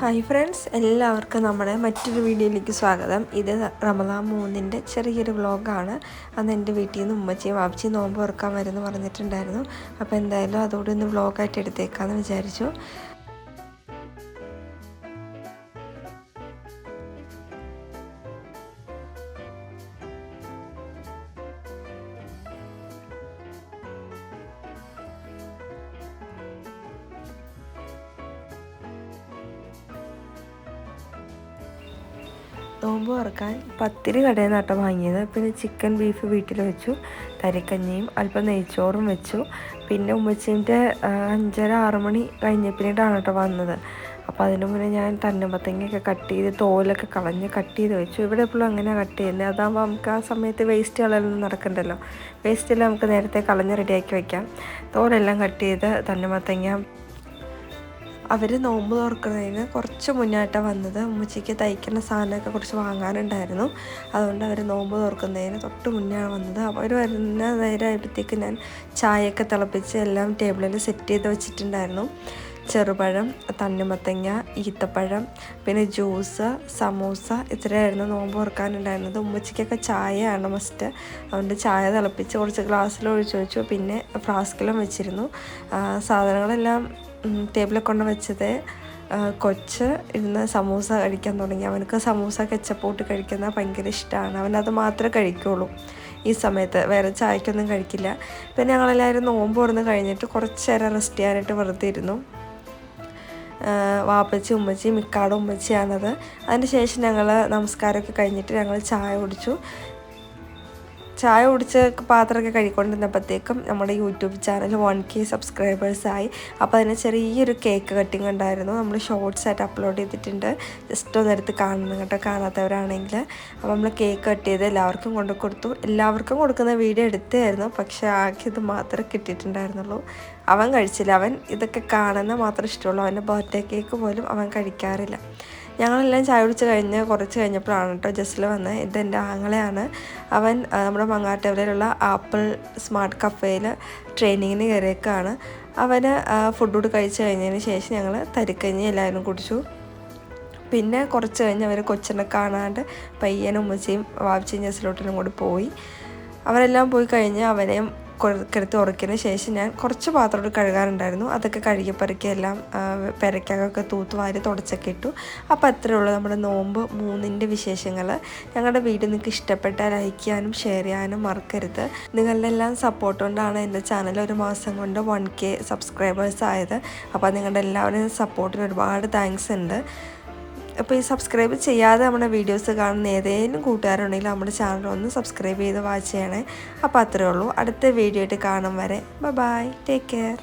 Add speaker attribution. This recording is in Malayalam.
Speaker 1: ഹായ് ഫ്രണ്ട്സ് എല്ലാവർക്കും നമ്മുടെ മറ്റൊരു വീഡിയോയിലേക്ക് സ്വാഗതം. ഇത് റമദാൻ മൂന്നിന്റെ ചെറിയൊരു വ്ളോഗാണ്. അന്ന് എന്റെ വീട്ടിൽ നിന്ന് ഉമ്മച്ചിയും വാപ്പച്ചിയും നോമ്പ് തുറക്കാൻ വരുമെന്ന് പറഞ്ഞിട്ടുണ്ടായിരുന്നു. അപ്പോൾ എന്തായാലും അതോടെ ഒന്ന് വ്ളോഗായിട്ട് എടുത്തേക്കാമെന്ന് വിചാരിച്ചു. നോമ്പ് തുറക്കാൻ പത്തിരി കടയിൽ നിന്ന് വാങ്ങിയത്. പിന്നെ ചിക്കൻ ബീഫ് വീട്ടിൽ വെച്ചു. തരിക്കഞ്ഞിയും അല്പം നെയ്ച്ചോറും വെച്ചു. പിന്നെ ഉമ്മച്ചീന്റെ അഞ്ചര ആറ് മണി കഴിഞ്ഞപ്പിന്നിട്ടാണ് കേട്ടോ വന്നത്. അപ്പോൾ അതിന് മുന്നേ ഞാൻ തന്നമ്പത്തങ്ങയൊക്കെ കട്ട് ചെയ്ത് തോലൊക്കെ കളഞ്ഞ് കട്ട് ചെയ്ത് വെച്ചു. ഇവിടെ എപ്പോഴും അങ്ങനെ കട്ട് ചെയ്യുന്നത്. അതാകുമ്പോൾ നമുക്ക് ആ സമയത്ത് വേസ്റ്റ് നടക്കണ്ടല്ലോ. വേസ്റ്റെല്ലാം നമുക്ക് നേരത്തെ കളഞ്ഞ് റെഡിയാക്കി വയ്ക്കാം തോലെല്ലാം കട്ട് ചെയ്ത് തന്നമ്പത്തങ്ങ അവർ നോമ്പ് തുറക്കുന്നതിന് കുറച്ച് മുന്നായിട്ടാണ് വന്നത്. ഉമ്മച്ചിക്ക് തയ്ക്കുന്ന സാധനമൊക്കെ കുറച്ച് വാങ്ങാനുണ്ടായിരുന്നു. അതുകൊണ്ട് അവർ നോമ്പ് തുറക്കുന്നതിന് തൊട്ട് മുന്നെയാണ് വന്നത്. അവർ വരുന്ന നേരമായപ്പോഴത്തേക്ക് ഞാൻ ചായയൊക്കെ തിളപ്പിച്ച് എല്ലാം ടേബിളിൽ സെറ്റ് ചെയ്ത് വെച്ചിട്ടുണ്ടായിരുന്നു. ചെറുപഴം തണ്ണിമത്തങ്ങ ഈത്തപ്പഴം പിന്നെ ജ്യൂസ് സമൂസ ഇത്രയായിരുന്നു നോമ്പ് തുറക്കാനുണ്ടായിരുന്നത്. ഉമ്മച്ചിക്കൊക്കെ ചായയാണ് മസ്റ്റ്. അതുകൊണ്ട് ചായ തിളപ്പിച്ച് കുറച്ച് ഗ്ലാസ്സിൽ ഒഴിച്ച് വെച്ചു. പിന്നെ ഫ്ലാസ്കിലും വെച്ചിരുന്നു. സാധനങ്ങളെല്ലാം ടേബിളിൽ കൊണ്ട് വെച്ചത് കൊച്ച് ഇരുന്ന് സമൂസ കഴിക്കാൻ തുടങ്ങി. അവനക്ക് സമൂസ കെച്ചപ്പോട്ട് കഴിക്കുന്ന ഭയങ്കര ഇഷ്ടമാണ് അവനത് മാത്രമേ കഴിക്കുള്ളൂ. ഈ സമയത്ത് വേറെ ചായക്കൊന്നും കഴിക്കില്ല. പിന്നെ ഞങ്ങളെല്ലാവരും നോമ്പ് തുറന്ന് കഴിഞ്ഞിട്ട് കുറച്ച് നേരം റെസ്റ്റ് ചെയ്യാനായിട്ട് വെറുതെ ഇരുന്നു. വാപ്പച്ചി ഉമ്മച്ചി മിക്കാടും ഉമ്മച്ചിയാണത്. അതിന് ശേഷം ഞങ്ങൾ നമസ്കാരമൊക്കെ കഴിഞ്ഞിട്ട് ഞങ്ങൾ ചായ കുടിച്ചു. ചായ കുടിച്ച് പാത്രമൊക്കെ കഴിക്കൊണ്ടിരുന്നപ്പോഴത്തേക്കും നമ്മുടെ യൂട്യൂബ് ചാനൽ വൺ കെ സബ്സ്ക്രൈബേഴ്സായി അപ്പോൾ അതിന് ചെറിയൊരു കേക്ക് കട്ടിങ് ഉണ്ടായിരുന്നു. നമ്മൾ ഷോർട്സ് ആയിട്ട് അപ്ലോഡ് ചെയ്തിട്ടുണ്ട്. ജസ്റ്റ് ഒന്ന് എടുത്ത് കാണണം കേട്ടോ. കാണാത്തവരാണെങ്കിൽ. അപ്പോൾ നമ്മൾ കേക്ക് കട്ട് ചെയ്ത് എല്ലാവർക്കും കൊണ്ട് കൊടുത്തു. എല്ലാവർക്കും കൊടുക്കുന്ന വീഡിയോ എടുത്തായിരുന്നു. പക്ഷേ ആകെ ഇത് മാത്രമേ കിട്ടിയിട്ടുണ്ടായിരുന്നുള്ളൂ. അവൻ കഴിച്ചില്ല. അവൻ ഇതൊക്കെ കാണുന്ന മാത്രമേ ഇഷ്ടമുള്ളൂ. അവന്റെ ബർത്ത്ഡേ കേക്ക് പോലും അവൻ കഴിക്കാറില്ല. ഞങ്ങളെല്ലാം ചായ കുടിച്ച് കഴിഞ്ഞ് കുറച്ച് കഴിഞ്ഞപ്പോഴാണ് കേട്ടോ ജസ്റ്റിൽ വന്നത്. ഇത് എന്റെ ആങ്ങളെയാണ്. അവൻ നമ്മുടെ മങ്ങാട്ടവരയിലുള്ള ആപ്പിൾ സ്മാർട്ട് കഫേയിൽ ട്രെയിനിങ്ങിന് കയറിയേക്കാണ്. അവന് ഫുഡ് കൂടി കഴിച്ച് കഴിഞ്ഞതിന് ശേഷം ഞങ്ങൾ തരിക്കഞ്ഞി എല്ലാവരും കുടിച്ചു. പിന്നെ കുറച്ച് കഴിഞ്ഞ് അവർ കൊച്ചിനെ കാണാണ്ട് പയ്യനും ഉമ്മച്ചയും വാപ്പിച്ചിയും ജസ്റ്റിലോട്ടിനും കൂടി പോയി. അവരെല്ലാം പോയി കഴിഞ്ഞ് അവനെയും കിടത്തി ഉറക്കിയതിന് ശേഷം ഞാൻ കുറച്ച് പാത്രം കഴുകാനുണ്ടായിരുന്നു അതൊക്കെ കഴുകി പെറുക്കി എല്ലാം പെരയ്ക്കകമൊക്കെ തൂത്ത് വാരി തുടച്ചൊക്കെ ഇട്ടു. അപ്പോൾ അത്രേ ഉള്ളൂ നമ്മുടെ നോമ്പ് മൂന്നിന്റെ വിശേഷങ്ങൾ. ഞങ്ങളുടെ വീഡിയോ നിങ്ങൾക്ക് ഇഷ്ടപ്പെട്ടാൽ ലൈക്ക് ചെയ്യാനും ഷെയർ ചെയ്യാനും മറക്കരുത്. നിങ്ങളുടെ എല്ലാം സപ്പോർട്ട് കൊണ്ടാണ് എന്റെ ചാനൽ ഒരു മാസം കൊണ്ട് വൺ കെ സബ്സ്ക്രൈബേഴ്സ് ആയത്. അപ്പോൾ നിങ്ങളുടെ എല്ലാവരുടെയും സപ്പോർട്ടിന് ഒരുപാട് താങ്ക്സ് ഉണ്ട്. അപ്പോൾ ഈ സബ്സ്ക്രൈബ് ചെയ്യാതെ നമ്മുടെ വീഡിയോസ് കാണുന്ന ഏതെങ്കിലും കൂട്ടുകാരുണ്ടെങ്കിൽ നമ്മുടെ ചാനൽ ഒന്ന് സബ്സ്ക്രൈബ് ചെയ്ത് വാച്ച് ചെയ്യണേ. അപ്പോൾ അത്രേ ഉള്ളൂ. അടുത്ത വീഡിയോ ആയിട്ട് കാണും വരെ. Bye take care